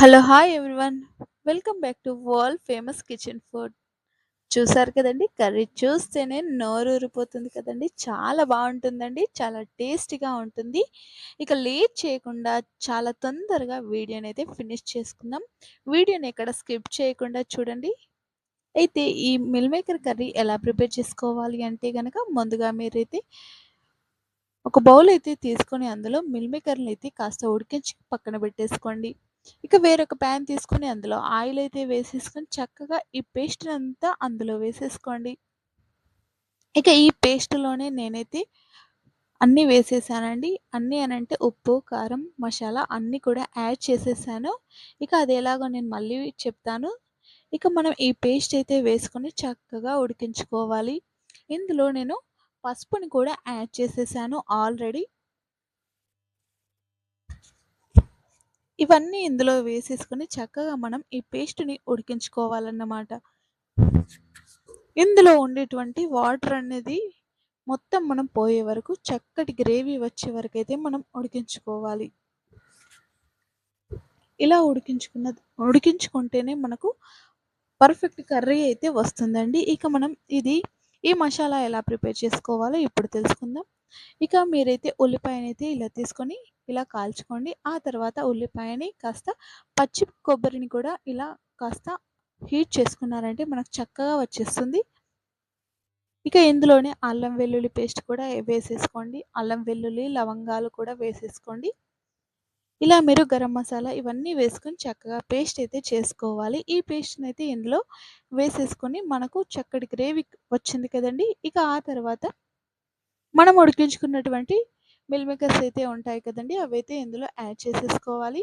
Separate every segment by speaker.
Speaker 1: Hello hi everyone. Welcome back to world famous kitchen food. చూసారు కదండి curry చూస్తేనే నోరు ఊరిపోతుంది కదండి. చాలా బాగుంటుందండి చాలా టేస్టీగా ఉంటుంది. ఇక లేట్ చేయకుండా చాలా తొందరగా వీడియోని అయితే ఫినిష్ చేసుకుందాం. వీడియోని ఎక్కడ స్కిప్ చేయకుండా చూడండి. అయితే ఈ మిల్ మేకర్ కర్రీ ఎలా ప్రిపేర్ చేసుకోవాలి అంటే కనుక ముందుగా మీరైతే ఒక బౌల్ అయితే తీసుకొని అందులో మిల్ మేకర్ని అయితే కాస్త ఉడికించి పక్కన పెట్టేసుకోండి. ఇక వేరొక ప్యాన్ తీసుకొని అందులో ఆయిల్ అయితే వేసేసుకొని చక్కగా ఈ పేస్ట్ అంతా అందులో వేసేసుకోండి. ఇక ఈ పేస్ట్లోనే నేనైతే అన్నీ వేసేసానండి. అన్నీ అని అంటే ఉప్పు కారం మసాలా అన్నీ కూడా యాడ్ చేసేసాను. ఇక అది ఎలాగో నేను మళ్ళీ చెప్తాను. ఇక మనం ఈ పేస్ట్ అయితే వేసుకొని చక్కగా ఉడికించుకోవాలి. ఇందులో నేను పసుపుని కూడా యాడ్ చేసేసాను ఆల్రెడీ ఇవన్నీ ఇందులో వేసేసుకొని చక్కగా మనం ఈ పేస్ట్ని ఉడికించుకోవాలన్నమాట. ఇందులో ఉండేటువంటి వాటర్ అనేది మొత్తం మనం పోయే వరకు చక్కటి గ్రేవీ వచ్చే వరకు అయితే మనం ఉడికించుకోవాలి. ఇలా ఉడికించుకున్న ఉడికించుకుంటేనే మనకు పర్ఫెక్ట్ కర్రీ అయితే వస్తుందండి. ఇక మనం ఇది ఈ మసాలా ఎలా ప్రిపేర్ చేసుకోవాలో ఇప్పుడు తెలుసుకుందాం. ఇక మీరైతే ఉల్లిపాయనైతే ఇలా తీసుకొని ఇలా కాల్చుకోండి. ఆ తర్వాత ఉల్లిపాయని కాస్త పచ్చి కొబ్బరిని కూడా ఇలా కాస్త హీట్ చేసుకున్నారంటే మనకు చక్కగా వచ్చేస్తుంది. ఇక ఇందులోనే అల్లం వెల్లుల్లి పేస్ట్ కూడా వేసేసుకోండి. అల్లం వెల్లుల్లి లవంగాలు కూడా వేసేసుకోండి. ఇలా మీరు గరం మసాలా ఇవన్నీ వేసుకొని చక్కగా పేస్ట్ అయితే చేసుకోవాలి. ఈ పేస్ట్ని అయితే ఇందులో వేసేసుకొని మనకు చక్కటి గ్రేవీ వచ్చింది కదండి. ఇక ఆ తర్వాత మనం ఉడికించుకున్నటువంటి మిల్ మేకర్స్ అయితే ఉంటాయి కదండి అవైతే ఇందులో యాడ్ చేసేసుకోవాలి.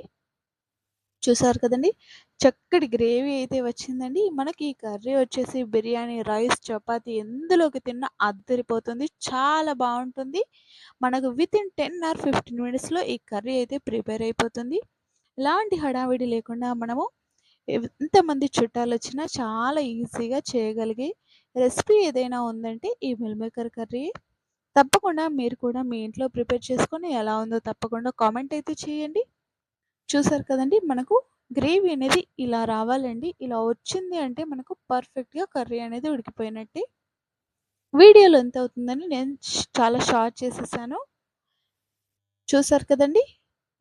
Speaker 1: చూసారు కదండి చక్కటి గ్రేవీ అయితే వచ్చిందండి. మనకి ఈ కర్రీ వచ్చేసి బిర్యానీ రైస్ చపాతి ఎందులోకి తిన్నా అద్దరిపోతుంది. చాలా బాగుంటుంది. మనకు with in ten or fifteen మినిట్స్లో ఈ కర్రీ అయితే ప్రిపేర్ అయిపోతుంది. ఎలాంటి హడావిడి లేకుండా మనము ఎంతమంది చుట్టాలు వచ్చినా చాలా ఈజీగా చేయగలిగే రెసిపీ ఏదైనా ఉందంటే ఈ మిల్ మేకర్ కర్రీ. తప్పకుండా మీరు కూడా మీ ఇంట్లో ప్రిపేర్ చేసుకొని ఎలా ఉందో తప్పకుండా కామెంట్ అయితే చేయండి. చూసారు కదండి మనకు గ్రేవీ అనేది ఇలా రావాలండి. ఇలా వచ్చింది అంటే మనకు పర్ఫెక్ట్గా కర్రీ అనేది ఉడికిపోయినట్టే. వీడియోలో ఎంత అవుతుందని నేను చాలా షార్ట్ చేసేసాను. చూసారు కదండి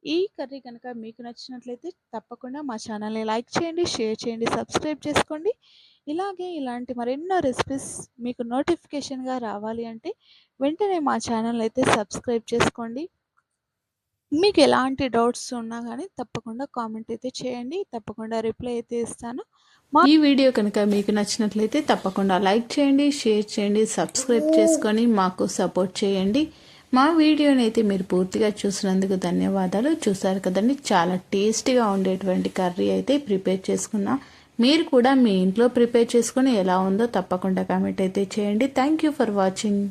Speaker 1: ఈ కర్రీ కనుక మీకు నచ్చినట్లయితే తప్పకుండా మా ఛానల్ని లైక్ చేయండి షేర్ చేయండి సబ్స్క్రైబ్ చేసుకోండి. ఇలాగే ఇలాంటి మరెన్నో రెసిపీస్ మీకు నోటిఫికేషన్గా రావాలి అంటే వెంటనే మా ఛానల్ అయితే సబ్స్క్రైబ్ చేసుకోండి. మీకు ఎలాంటి డౌట్స్ ఉన్నా కానీ తప్పకుండా కామెంట్ అయితే చేయండి. తప్పకుండా రిప్లై అయితే ఇస్తాను.
Speaker 2: ఈ వీడియో కనుక మీకు నచ్చినట్లయితే తప్పకుండా లైక్ చేయండి షేర్ చేయండి సబ్స్క్రైబ్ చేసుకొని మాకు సపోర్ట్ చేయండి. మా వీడియోని అయితే మీరు పూర్తిగా చూసినందుకు ధన్యవాదాలు. చూసారు కదండి చాలా టేస్టీగా ఉండేటువంటి కర్రీ అయితే ప్రిపేర్ చేసుకున్నా. మీరు కూడా మీ ఇంట్లో ప్రిపేర్ చేసుకుని ఎలా ఉందో తప్పకుండా కామెంట్ అయితే చేయండి. Thank you for watching.